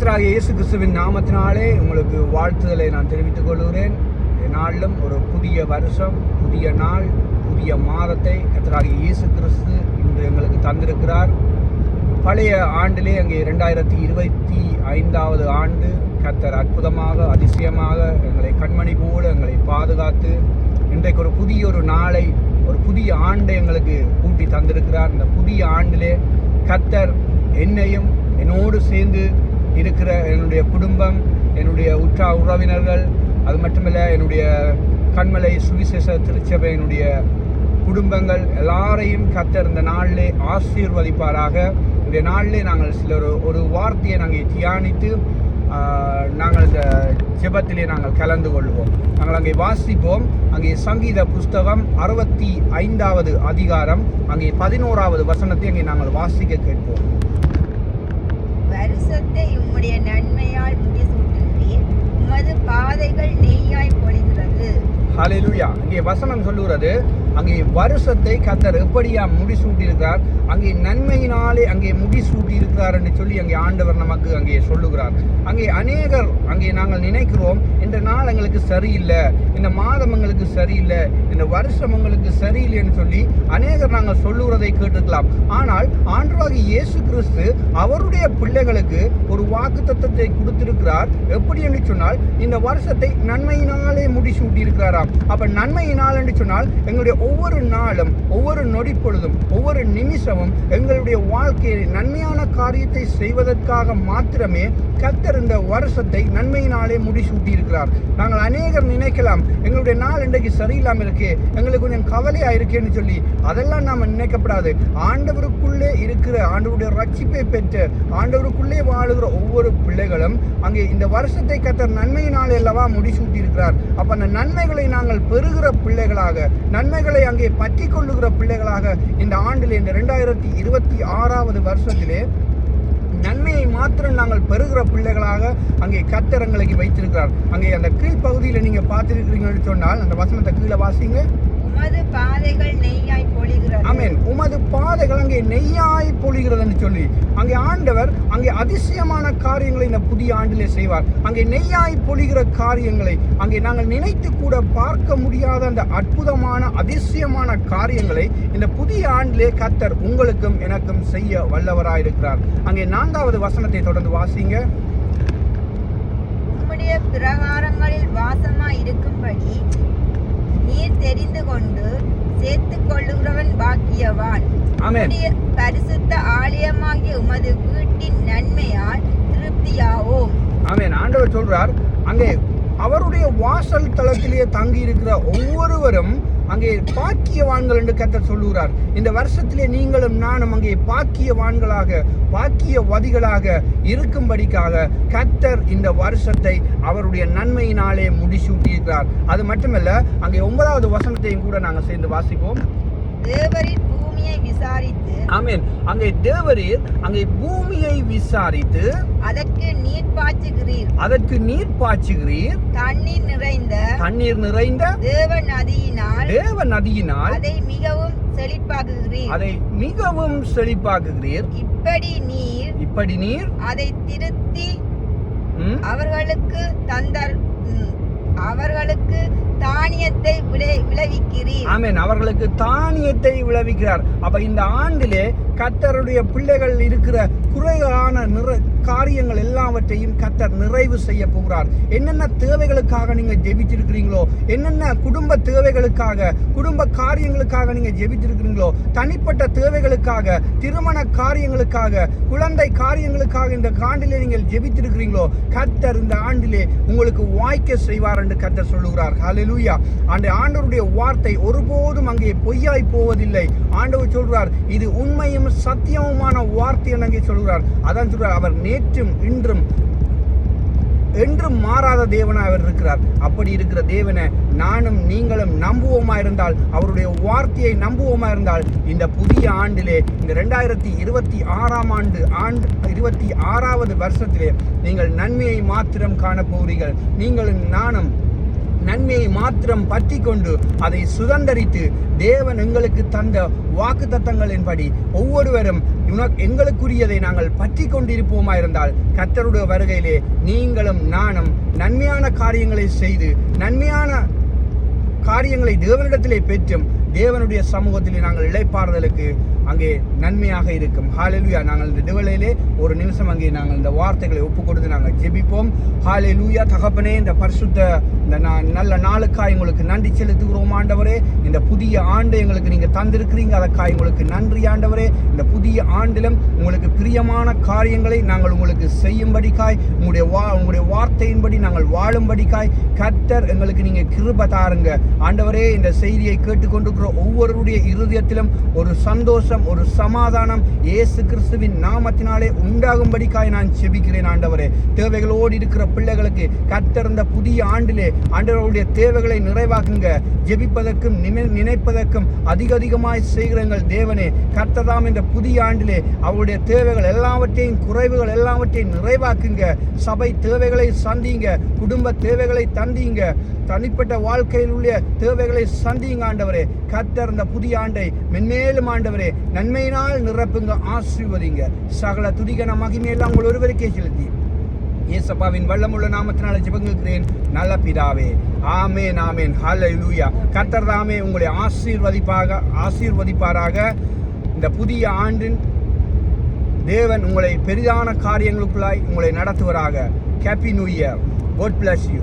கர்த்தராக இயேசு கிறிஸ்துவின் நாமத்தினாலே உங்களுக்கு வாழ்த்துதலை நான் தெரிவித்துக் கொள்கிறேன். நாளிலும் ஒரு புதிய வருஷம் புதிய நாள் புதிய மாதத்தை கர்த்தராக இயேசு கிறிஸ்து இன்று எங்களுக்கு தந்திருக்கிறார். பழைய ஆண்டிலே அங்கே இரண்டாயிரத்தி இருபத்தி ஐந்தாவது ஆண்டு கர்த்தர் அற்புதமாக அதிசயமாக எங்களை கண்மணி போல எங்களை பாதுகாத்து இன்றைக்கு ஒரு புதிய ஒரு நாளை ஒரு புதிய ஆண்டை எங்களுக்கு கூட்டி தந்திருக்கிறார். இந்த புதிய ஆண்டிலே கர்த்தர் என்னையும் என்னோடு சேர்ந்து இருக்கிற என்னுடைய குடும்பம் என்னுடைய உற்றா உறவினர்கள் அது மட்டுமில்லை என்னுடைய கண்மலை சுவிசேஷ திருச்சபையினுடைய குடும்பங்கள் எல்லாரையும் கத்தர் இந்த நாளிலே ஆசீர்வதிப்பாராக. இந்த நாளிலே நாங்கள் சில ஒரு வார்த்தையை நாங்கள் தியானித்து நாங்கள் இந்த ஜெபத்திலே நாங்கள் கலந்து கொள்வோம். நாங்கள் அங்கே வாசிப்போம். அங்கே சங்கீத புஸ்தகம் அறுபத்தி ஐந்தாவது அதிகாரம் அங்கே பதினோராவது வசனத்தை அங்கே நாங்கள் வாசிக்க கேட்போம். வருஷத்தை உம்முடைய நன்மையால் முடிசூட்டுகிறீர். உமது பாதைகள் நெய்யாய் பொழிகிறது ஹalleluya இங்கே வசனம் சொல்லுகிறது அங்கே வருஷத்தை கத்தர் எப்படியா முடிசூட்டியிருக்கிறார்? அங்கே நன்மையினாலே அங்கே முடிசூட்டியிருக்கிறார் என்று சொல்லி அங்கே ஆண்டவர் நமக்கு அங்கே சொல்லுகிறார். அங்கே அநேகர் அங்கே நாங்கள் நினைக்கிறோம் இந்த நாள் எங்களுக்கு சரியில்லை இந்த மாதம் எங்களுக்கு சரியில்லை இந்த வருஷம் எங்களுக்கு சரியில்லைன்னு சொல்லி அநேகர் நாங்கள் சொல்லுகிறதை கேட்டுக்கலாம். ஆனால் ஆண்டவாகி இயேசு கிறிஸ்து அவருடைய பிள்ளைகளுக்கு ஒரு வாக்கு தத்துவத்தை கொடுத்திருக்கிறார். எப்படி என்று சொன்னால் இந்த வருஷத்தை நன்மையினாலே முடிசூட்டியிருக்கிறாராம். அப்ப நன்மையினால் என்று சொன்னால் எங்களுடைய ஒவ்வொரு நாளும் ஒவ்வொரு நொடி பொழுதும் ஒவ்வொரு நிமிஷமும் எங்களுடைய வாழ்க்கையில் நன்மையான காரியத்தை செய்வதற்காக மாத்திரமே கத்தர் இந்த வருஷத்தை நன்மையினாலே முடிசூட்டியிருக்கிறார். நாங்கள் அநேகம் நினைக்கலாம் எங்களுடைய நாள் இன்றைக்கு சரியில்லாமல் இருக்கே எங்களுக்கு கொஞ்சம் கவலையாக இருக்கேன்னு சொல்லி அதெல்லாம் நாம் நினைக்கப்படாது. ஆண்டவருக்குள்ளே இருக்கிற ஆண்டவருடைய ரட்சிப்பை பெற்ற ஆண்டவருக்குள்ளே வாழுகிற ஒவ்வொரு பிள்ளைகளும் அங்கே இந்த வருஷத்தை கத்தர் நன்மையினால் அல்லவா முடிசூட்டி இருக்கிறார் அந்த நன்மைகளை நாங்கள் பெறுகிற பிள்ளைகளாக நன்மைகள் அங்கே பற்றி கொள்ளுகிற பிள்ளைகளாக இந்த ஆண்டிலே இந்த ரெண்டாயிரத்தி இருபத்தி ஆறாவது வருஷத்திலே நன்மையை மாத்திரம் நாங்கள் பெறுகிற பிள்ளைகளாக அங்கே கத்தரங்களுக்கு வைத்திருக்கிறார். அங்கே அந்த கீழ்ப்பகுதியில் நீங்க பார்த்திருக்கிறீங்கன்னு சொன்னால் அந்த வசனத்தை கீழே வாசிங்க. உமது பாதைகள் நெய்யாய் பொழிகிறது. ஆமென். உமது பாதைகள் அங்கே நெய்யாய் பொழிகிறதுன்னு சொல்லி அங்கே ஆண்டவர் அங்கே அதிசயமான காரியங்களை இந்த புதிய ஆண்டிலே செய்வார். அங்கே நெய்யாய் பொழிகிற காரியங்களை அங்கே நாங்கள் நினைத்து கூட பார்க்க முடியாத அந்த அற்புதமான அதிசயமான காரியங்களை இந்த புதிய ஆண்டிலே கத்தர் உங்களுக்கும் எனக்கும் செய்ய வல்லவராயிருக்கிறார். அங்கே நான்காவது வசனத்தை தொடர்ந்து வாசிங்க. உம்முடைய பிரகாரங்களில் வாசமாய் இருக்கும்படி தெரிந்து கொண்டு சேர்த்துக் கொள்ளுகிறவன் பாக்கியவான் பரிசுத்த ஆலயமாகிய உமது வீட்டின் நன்மையால் திருப்தியாவோம். ஆமென். ஆண்டவர் சொல்றார் அங்கே அவருடைய வாசல் தளத்திலே தங்கி இருக்கிற ஒவ்வொருவரும் அங்கே பாக்கியவான்கள் என்று கத்தர் சொல்லுகிறார். இந்த வருஷத்திலே நீங்களும் நானும் அங்கே பாக்கியவான்களாக பாக்கியவதிகளாக இருக்கும்படிக்காக கத்தர் இந்த வருஷத்தை அவருடைய நன்மையினாலே முடிசூட்டி இருக்கிறார் அது மட்டுமல்ல அங்கே ஒன்பதாவது வசனத்தையும் கூட நாங்கள் சேர்ந்து வாசிப்போம். தேவரின் பூமியை விசாரித்து ஆமென். அங்கே தேவரீர் அங்கே பூமியை விசாரித்து அதற்கு நீர் பாய்ச்சுகிறீர். அதற்கு நீர் பாய்ச்சுகிறீர். தண்ணீர் நிறைந்த தண்ணீர் நிறைந்த தேவ நதியினால் தேவ நதியினால் அதை மிகவும் செழிப்பாக்குகிறீர். அதை மிகவும் செழிப்பாக்குகிறீர். இப்படி நீர் இப்படி நீர் அதை திருத்தி அவர்களுக்கு தந்தர் அவர்களுக்கு தானியத்தை விளை விளைவிக்கிறீர். ஆமேன். அவர்களுக்கு தானியத்தை விளைவிக்கிறார். அப்ப இந்த ஆண்டிலே கத்தருடைய பிள்ளைகள் இருக்கிற குறைவான நிற காரியங்கள் எல்லாவற்றையும் கத்தர் நிறைவு செய்ய போகிறார். என்னென்ன தேவைகளுக்காக நீங்க ஜெபிச்சிருக்கிறீங்களோ என்னென்ன குடும்ப தேவைகளுக்காக குடும்ப காரியங்களுக்காக நீங்க ஜெபிச்சிருக்கிறீங்களோ தனிப்பட்ட தேவைகளுக்காக திருமண காரியங்களுக்காக குழந்தை காரியங்களுக்காக இந்த ஆண்டிலே நீங்கள் ஜெபித்திருக்கிறீங்களோ கத்தர் இந்த ஆண்டிலே உங்களுக்கு வாய்க்க செய்வார் என்று கத்தர் சொல்லுகிறார். ஹலெலூயா அந்த ஆண்டவருடைய வார்த்தை ஒருபோதும் அங்கே பொய்யாய் போவதில்லை. ஆண்டவர் சொல்றார் இது உண்மையும் சத்தியமுமான வார்த்தை என்று சொல்கிறார். அதான் சொல்றார் அவர் நேற்றும் இன்றும் என்றும் மாறாத தேவனா அவர் இருக்கிறார். அப்படி இருக்கிற தேவனை நானும் நீங்களும் நம்புவோமா இருந்தால் அவருடைய வார்த்தையை நம்புவோமா இருந்தால் இந்த புதிய ஆண்டிலே இந்த ரெண்டாயிரத்தி இருபத்தி ஆறாம் ஆண்டு ஆண்டு இருபத்தி ஆறாவது வருஷத்திலே நீங்கள் நன்மையை மாத்திரம் காண போகிறீர்கள் நீங்களும் நானும் நன்மையை மாத்திரம் பற்றி கொண்டு அதை சுதந்தரித்து தேவன் எங்களுக்கு தந்த வாக்கு தத்தங்களின்படி ஒவ்வொருவரும் எங்களுக்குரியதை நாங்கள் பற்றி கொண்டிருப்போமா இருந்தால் கத்தருடைய வருகையிலே நீங்களும் நானும் நன்மையான காரியங்களை செய்து நன்மையான காரியங்களை தேவனிடத்திலே பெற்றும் தேவனுடைய சமூகத்திலே நாங்கள் இளைப்பாறுதலுக்கு அங்கே நன்மையாக இருக்கும். ஹாலெலுயா நாங்கள் இந்த டிவலையிலே ஒரு நிமிஷம் அங்கே நாங்கள் இந்த வார்த்தைகளை ஒப்பு கொடுத்து நாங்கள் ஜெபிப்போம். ஹாலெலுயா தகப்பனே இந்த பரிசுத்த இந்த நல்ல நாளுக்காய் உங்களுக்கு நன்றி செலுத்துகிறோம் ஆண்டவரே. இந்த புதிய ஆண்டு எங்களுக்கு நீங்கள் தந்திருக்கிறீங்க. அதற்காக உங்களுக்கு நன்றி ஆண்டவரே. இந்த புதிய ஆண்டிலும் உங்களுக்கு பிரியமான காரியங்களை நாங்கள் உங்களுக்கு செய்யும்படிக்காய் உங்களுடைய வா உங்களுடைய வார்த்தையின்படி நாங்கள் வாழும்படிக்காய். கர்த்தர் எங்களுக்கு நீங்கள் கிருப தாருங்க. ஆண்டவரே இந்த செய்தியை கேட்டுக்கொண்டிருக்கிற ஒவ்வொருடைய இருதயத்திலும் ஒரு சந்தோஷம் ஒரு சமாதானம் இயேசு கிறிஸ்துவின் நாமத்தினாலே உண்டாகும்படிக்காய் நான் செபிக்கிறேன் ஆண்டவரே. தேவைகளோடு இருக்கிற பிள்ளைகளுக்கு கத்திறந்த புதிய ஆண்டிலே ஆண்டவருடைய தேவைகளை நிறைவாக்குங்க. ஜெபிப்பதற்கும் நினை- நினைப்பதற்கும் அதிக அதிகமாய் செய்கிறங்கள் தேவனே கர்த்ததாம் இந்த புதிய ஆண்டிலே அவருடைய தேவைகள் எல்லாவற்றையும் குறைவுகள் எல்லாவற்றையும் நிறைவாக்குங்க. சபை தேவைகளை சந்திங்க குடும்ப தேவைகளை தந்தீங்க. தனிப்பட்ட வாழ்க்கையில் உள்ள தேவைகளை சந்தியுங்க ஆண்டவரே. கத்தர் இந்த புதிய ஆண்டை மென்மேலும் ஆண்டவரே நன்மையினால் நிரப்புங்க ஆசீர்வதிங்க. சகல துதிகன மகிமையெல்லாம் உங்கள் ஒருவருக்கே செலுத்தி. இயேசப்பாவின் வல்லமுள்ள நாமத்தினால ஜெபங்குகிறேன் நல்ல பிதாவே ஆமேன் ஆமேன். ஹalleluya. கத்தர் தாமே உங்களை ஆசீர்வதிப்பாக ஆசீர்வதிப்பாராக. இந்த புதிய ஆண்டின் தேவன் உங்களை பெரிதான காரியங்களுக்குள்ளாய் உங்களை நடத்துவராக. Happy new year God bless you